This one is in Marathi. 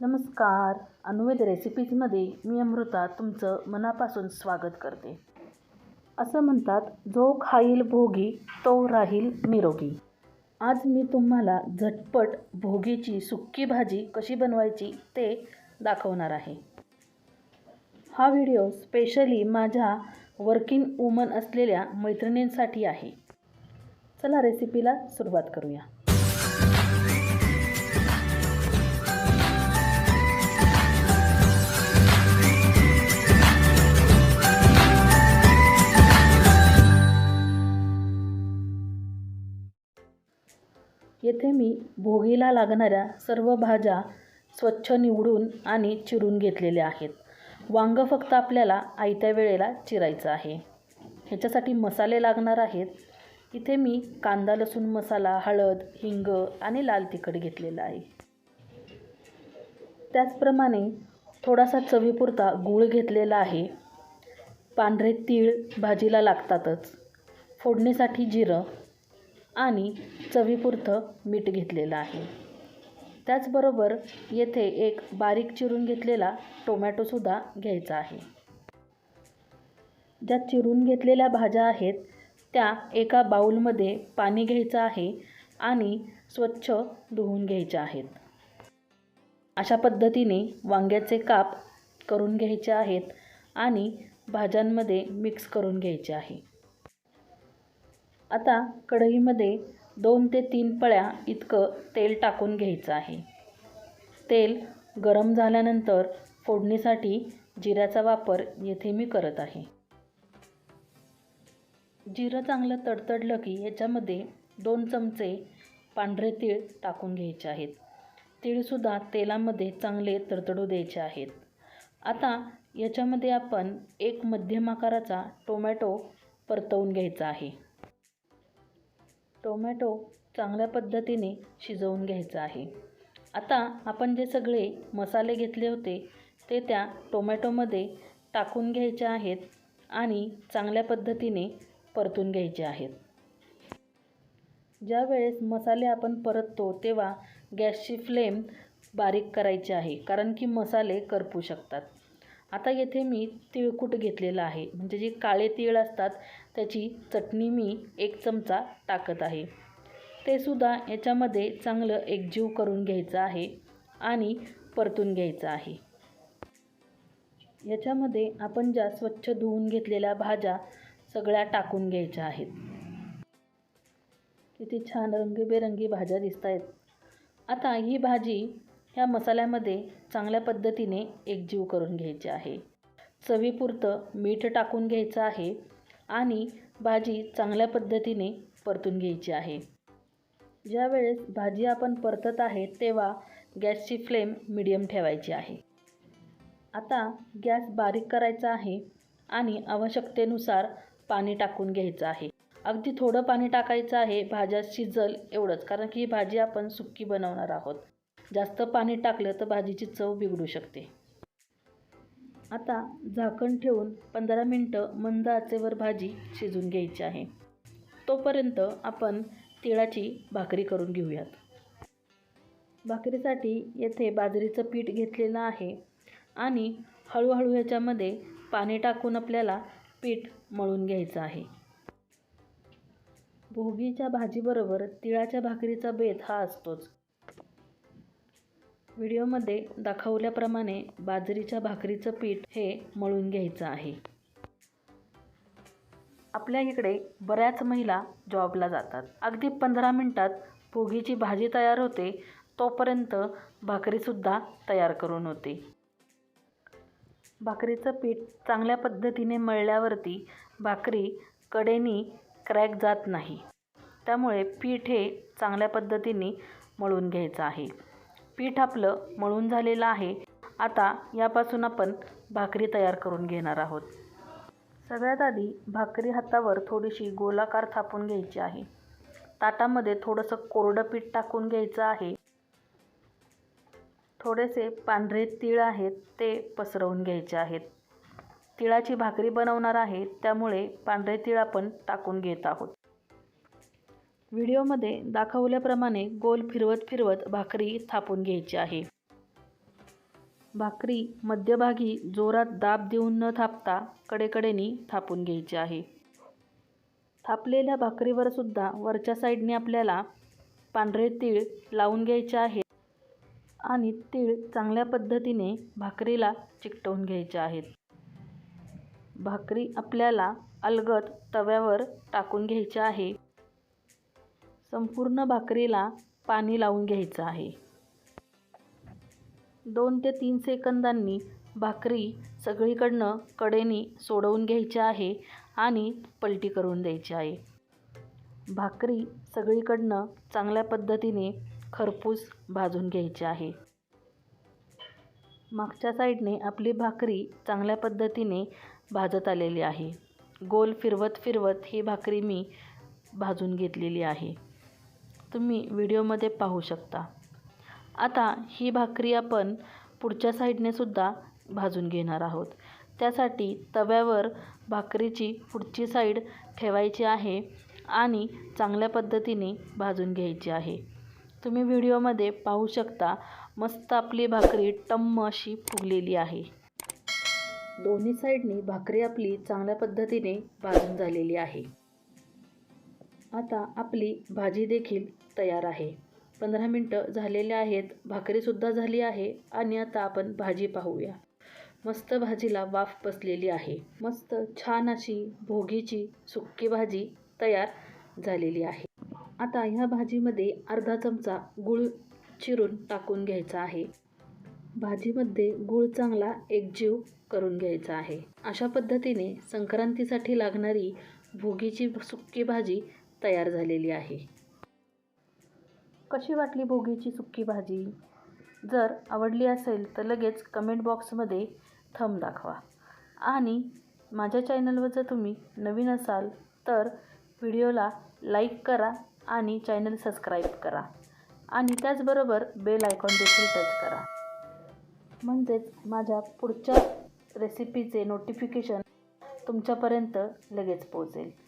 नमस्कार. अनुवेद रेसिपीजमध्ये मी अमृता तुमचं मनापासून स्वागत करते. असं म्हणतात जो खाईल भोगी तो राहील निरोगी. आज मी तुम्हाला झटपट भोगीची सुक्की भाजी कशी बनवायची ते दाखवणार आहे. हा व्हिडिओ स्पेशली माझ्या वर्किंग वुमन असलेल्या मैत्रिणींसाठी आहे. चला रेसिपीला सुरुवात करूया. येथे मी भोगीला लागणाऱ्या सर्व भाज्या स्वच्छ निवडून आणि चिरून घेतलेल्या आहेत. वांगं फक्त आपल्याला आयत्या वेळेला चिरायचं आहे. ह्याच्यासाठी मसाले लागणार आहेत. इथे मी कांदा लसूण मसाला हळद हिंग आणि लाल तिखट घेतलेलं आहे. त्याचप्रमाणे थोडासा चवीपुरता गूळ घेतलेला आहे. पांढरे तीळ भाजीला लागतातच. फोडणीसाठी जिरं आणि चवीपुरतं मीठ घेतलेलं आहे. त्याचबरोबर येथे एक बारीक चिरून घेतलेला टोमॅटोसुद्धा घ्यायचा आहे. ज्या चिरून घेतलेल्या भाज्या आहेत त्या एका बाऊलमध्ये पाणी घ्यायचं आहे आणि स्वच्छ धुवून घ्यायच्या आहेत. अशा पद्धतीने वांग्याचे काप करून घ्यायचे आहेत आणि भाज्यांमध्ये मिक्स करून घ्यायचे आहे. आता कढईमध्ये दोन ते तीन पळ्या इतकं तेल टाकून घ्यायचं आहे. तेल गरम झाल्यानंतर फोडणीसाठी जिऱ्याचा वापर येथे मी करत आहे. जिरं चांगलं तडतडलं की याच्यामध्ये दोन चमचे पांढरे तीळ टाकून घ्यायचे आहेत. तीळसुद्धा तेलामध्ये चांगले तडतडू द्यायचे आहेत. आता याच्यामध्ये आपण एक मध्यम आकाराचा टोमॅटो परतवून घ्यायचा आहे. टोमॅटो चांगल्या पद्धतीने शिजवून घ्यायचा आहे. आता आपण जे सगळे मसाले घेतले होते ते त्या टोमॅटोमध्ये टाकून घ्यायचे आहेत आणि चांगल्या पद्धतीने परतून घ्यायचे आहेत. ज्या वेळेस मसाले आपण परततो तेव्हा गॅसची फ्लेम बारीक करायची आहे कारण की मसाले करपू शकतात. आता येथे मी तिळकूट घेतलेलं आहे. म्हणजे जे काळे तीळ असतात त्याची चटणी मी एक चमचा टाकत आहे. ते सुद्धा याच्यामध्ये चांगलं एकजीव करून घ्यायचं आहे आणि परतून घ्यायचं आहे. याच्यामध्ये आपण ज्या स्वच्छ धुवून घेतलेल्या भाज्या सगळ्या टाकून घ्यायच्या आहेत. किती छान रंगीबेरंगी भाज्या दिसत आहेत आता ही भाजी ह्या मसाल्यामध्ये चांगल्या पद्धतीने एकजीव करून घ्यायची आहे. चवीपुरतं मीठ टाकून घ्यायचं आहे आणि भाजी चांगल्या पद्धतीने परतून घ्यायची आहे. ज्यावेळेस भाजी आपण परतत आहे तेव्हा गॅसची फ्लेम मिडियम ठेवायची आहे. आता गॅस बारीक करायचा आहे आणि आवश्यकतेनुसार पाणी टाकून घ्यायचं आहे. अगदी थोडं पाणी टाकायचं आहे भाज्या शिजल एवढंच कारण की ही भाजी आपण सुक्की बनवणार आहोत. जास्त पाणी टाकलं तर भाजीची चव बिघडू शकते. आता झाकण ठेवून पंधरा मिनटं मंद आचेवर भाजी शिजून घ्यायची आहे. तोपर्यंत आपण तिळाची भाकरी करून घेऊयात. भाकरीसाठी येथे बाजरीचं पीठ घेतलेलं आहे आणि हळूहळू ह्याच्यामध्ये पाणी टाकून आपल्याला पीठ मळून घ्यायचं आहे. भोगीच्या भाजीबरोबर तिळाच्या भाकरीचा बेत हा असतोच. व्हिडिओमध्ये दाखवल्याप्रमाणे बाजरीच्या भाकरीचं पीठ हे मळून घ्यायचं आहे. आपल्या इकडे बऱ्याच महिला जॉबला जातात. अगदी पंधरा मिनटात भोगीची भाजी तयार होते तोपर्यंत भाकरीसुद्धा तयार करून होते. भाकरीचं पीठ चांगल्या पद्धतीने मळल्यावरती भाकरी कडेनी क्रॅक जात नाही. त्यामुळे पीठ हे चांगल्या पद्धतीने मळून घ्यायचं आहे. पीठ आपलं मळून झालेलं आहे. आता यापासून आपण भाकरी तयार करून घेणार आहोत. सगळ्यात आधी भाकरी हातावर थोडीशी गोलाकार थापून घ्यायची आहे. ताटामध्ये थोडंसं कोरडं पीठ टाकून घ्यायचं आहे. थोडेसे पांढरे तीळ आहेत ते पसरवून घ्यायचे आहेत. तिळाची भाकरी बनवणार आहे त्यामुळे पांढरे तीळ आपण टाकून घेत आहोत. व्हिडिओमध्ये दाखवल्याप्रमाणे गोल फिरवत फिरवत भाकरी थापून घ्यायची आहे. भाकरी मध्यभागी जोरात दाब देऊन न थापता कडेकडेनी थापून घ्यायची आहे. थापलेल्या भाकरीवर सुद्धा वरच्या साईडने आपल्याला पांढरे तीळ लावून घ्यायचे आहेत आणि तीळ चांगल्या पद्धतीने भाकरीला चिकटवून घ्यायचे आहेत. भाकरी आपल्याला अलगद तव्यावर टाकून घ्यायची आहे. संपूर्ण भाकरीला पाणी लावून घ्यायचं आहे. दोन ते तीन सेकंदांनी भाकरी सगळीकडनं कडेनी सोडवून घ्यायची आहे आणि पलटी करून द्यायची आहे. भाकरी सगळीकडनं चांगल्या पद्धतीने खरपूस भाजून घ्यायची आहे. मागच्या साईडने आपली भाकरी चांगल्या पद्धतीने भाजत आलेली आहे. गोल फिरवत फिरवत ही भाकरी मी भाजून घेतलेली आहे. तुम्ही व्हिडिओमध्ये पाहू शकता. आता ही भाकरी आपण पुढच्या साईडने सुद्धा भाजून घेणार आहोत. त्यासाठी तव्यावर भाकरीची पुढची साईड ठेवायची आहे आणि चांगल्या पद्धतीने भाजून घ्यायची आहे. तुम्ही व्हिडिओमध्ये पाहू शकता मस्त आपली भाकरी टम्म अशी फुगलेली आहे. दोन्ही साईडनी भाकरी आपली चांगल्या पद्धतीने भाजून झालेली आहे. आता आपली भाजी देखील तयार आहे. पंधरा मिनटं झालेले आहेत भाकरीसुद्धा झाली आहे आणि आता आपण भाजी पाहूया. मस्त भाजीला वाफ बसलेली आहे. मस्त छान अशी भोगीची सुक्की भाजी तयार झालेली आहे. आता ह्या भाजीमध्ये अर्धा चमचा गूळ चिरून टाकून घ्यायचा आहे. भाजीमध्ये गूळ चांगला एकजीव करून घ्यायचा आहे. अशा पद्धतीने संक्रांतीसाठी लागणारी भोगीची सुक्की भाजी तयार झालेली आहे. कशी वाटली भोगीची सुक्की भाजी? जर आवडली असेल तर लगेच कमेंट बॉक्समध्ये थंब दाखवा. आणि माझ्या चॅनलवर जर तुम्ही नवीन असाल तर व्हिडिओला लाईक करा आणि चॅनल सबस्क्राईब करा. आणि त्याचबरोबर बेल आयकॉन देखील टच करा. म्हणजेच माझ्या पुढच्या रेसिपीचे नोटिफिकेशन तुमच्यापर्यंत लगेच पोहोचेल.